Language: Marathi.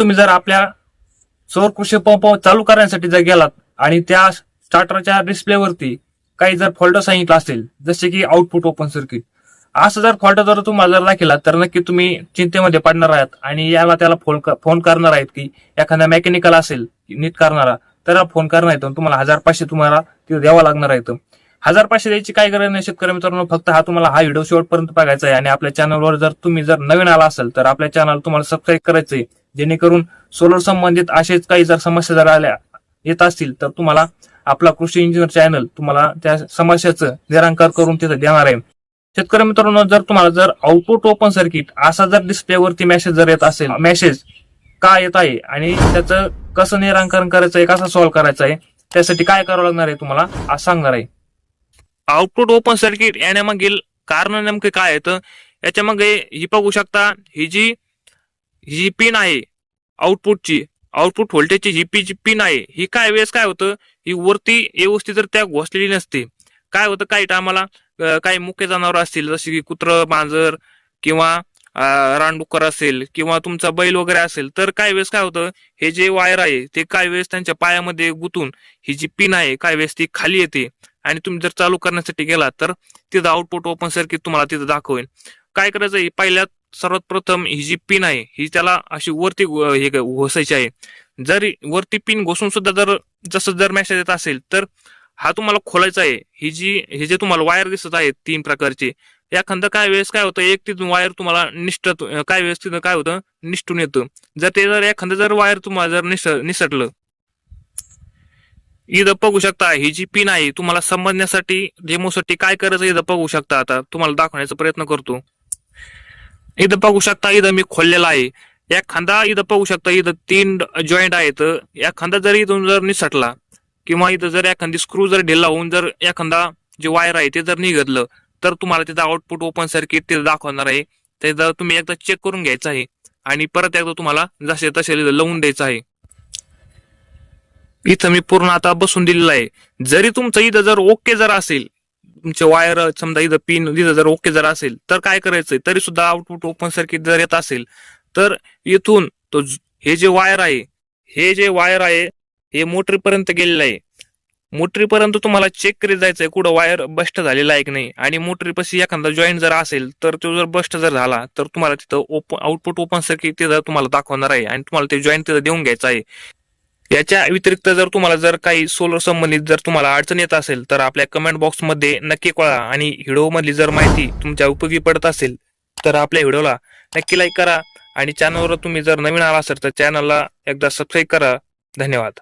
तुम्ही जर आपल्या सौर कृषी पंप चालू करण्यासाठी जर गेलात आणि त्या स्टार्टरच्या डिस्प्लेवरती काही जर फॉल्ट सांगितलं असेल जसे की आउटपुट ओपन सर्किट असं जर फॉल्ट जर तुम्हाला जर दाखवला तर नक्की तुम्ही चिंतेमध्ये पडणार आहात आणि याला त्याला फोन फोन करणार आहेत की एखादा मेकॅनिकल असेल नीट करणारा त्याला फोन करणार आहेत तुम्हाला हजार पाचशे तुम्हाला तिथे द्यावा लागणार आहेत. हजार पाचशे द्यायची काय गरज नाही शेतकरी मित्रांनो फक्त हा तुम्हाला हा व्हिडिओ शेवटपर्यंत बघायचा आहे आणि आपल्या चॅनलवर जर तुम्ही जर नवीन आला असेल तर आपल्या चॅनल तुम्हाला सबस्क्राईब करायचं आहे जेणेकरून सोलर संबंधित असेच काही जर समस्या जर आल्या येत असतील तर तुम्हाला आपला कृषी इंजिनियर चॅनल तुम्हाला त्या समस्याचं निरांकार करून तिथे देणार आहे. शेतकरी मित्रांनो जर तुम्हाला जर आउटपुट ओपन सर्किट असा जर डिस्प्लेवरती मेसेज जर येत असेल मेसेज का येत आहे आणि त्याचं कसं निराकरण करायचं आहे कसं सॉल्व्ह करायचं आहे त्यासाठी काय करावं लागणार आहे तुम्हाला आज सांगणार आहे. आउटपुट ओपन सर्किट येण्यामागील कारण नेमके काय येतं याच्या मागे ही बघू शकता ही जी ही जी पिन आहे आउटपुटची आउटपुट व्होल्टेजची ही पी जी पिन आहे ही काय वेळेस काय होतं? ही वरती व्यवस्थित तर त्या घोसलेली नसते काय होतं? काही टायमाला काही मुख्य जनावर असतील जसे की कुत्र मांजर किंवा रानडुक्कर असेल किंवा तुमचा बैल वगैरे असेल तर काही वेळेस काय होतं? हे जे वायर आहे ते काही वेळेस त्यांच्या पायामध्ये गुतून ही जी पिन आहे काही वेळेस ती खाली येते. आणि तुम्ही जर चालू करण्यासाठी गेला तर तिथं आउटपुट ओपन सर्किट तुम्हाला तिथं दाखवेल काय करायचं? आहे पहिल्यात सर्वात प्रथम ही जी पिन आहे ही त्याला अशी वरती हे घोसायची आहे. जर वरती पिन घोसून सुद्धा जर जसं जर मेसेज येत असेल तर हा तुम्हाला खोलायचा आहे. ही जी हे जे तुम्हाला वायर दिसत आहे तीन प्रकारचे एखादं काय वेळेस काय होतं एक तिथून वायर तुम्हाला निष्ठ काय वेळेस तिथं काय होतं निष्ठून येतं. जर ते जर एखादं जर वायर तुम्हाला जर निस निसटलं इथं बघू शकता ही जी पिन आहे तुम्हाला समजण्यासाठी डेमोसाठी काय करायचं इथं बघू शकता आता. तुम्हाला दाखवण्याचा प्रयत्न करतो. इथं बघू शकता इथं मी खोललेला आहे. एखादा इथं बघू शकता इथं तीन जॉईंट आहेत. एखादा जर इथून जर निसटला किंवा इथं जर एखादी स्क्रू जर ढिला होऊन जर एखादा जे वायर आहे ते जर निघतलं तर तुम्हाला तिथं आउटपुट ओपन सर्किट ते दाखवणार आहे. ते जर तुम्ही एकदा चेक करून घ्यायचं आहे आणि परत एकदा तुम्हाला जसे तसे लावून द्यायचं आहे. इथं मी पूर्ण आता बसून दिलेलं आहे. जरी तुमचं इथं जर ओके जर असेल तुमचे वायर समजा इथं पिन इथं जर ओके जर असेल तर काय करायचंय? तरी सुद्धा आउटपुट ओपन सर्किट जर येत असेल तर इथून तो हे जे वायर आहे हे जे वायर आहे हे मोटरीपर्यंत गेलेलं आहे. मोटरीपर्यंत तुम्हाला चेक करीत जायचंय कुठं वायर बस्ट झालेला आहे की नाही? आणि मोटरीपाशी एखादा जॉईंट जर असेल तर तो जर बस्ट जर झाला तर तुम्हाला तिथं ओपन आउटपुट ओपन सर्किट तिथं तुम्हाला दाखवणार आहे. आणि तुम्हाला ते जॉईंट तिथं देऊन घ्यायचं आहे. याच्या व्यतिरिक्त जर तुम्हाला जर काही सोलर संबंधित जर तुम्हाला अडचण येत असेल तर आपल्या कमेंट बॉक्समध्ये नक्की कळा. आणि व्हिडिओ मधली जर माहिती तुमच्या उपयोगी पडत असेल तर आपल्या व्हिडिओला नक्की लाईक करा. आणि चॅनलवर तुम्ही जर नवीन आला असेल तर चॅनलला एकदा सबस्क्राईब करा. धन्यवाद.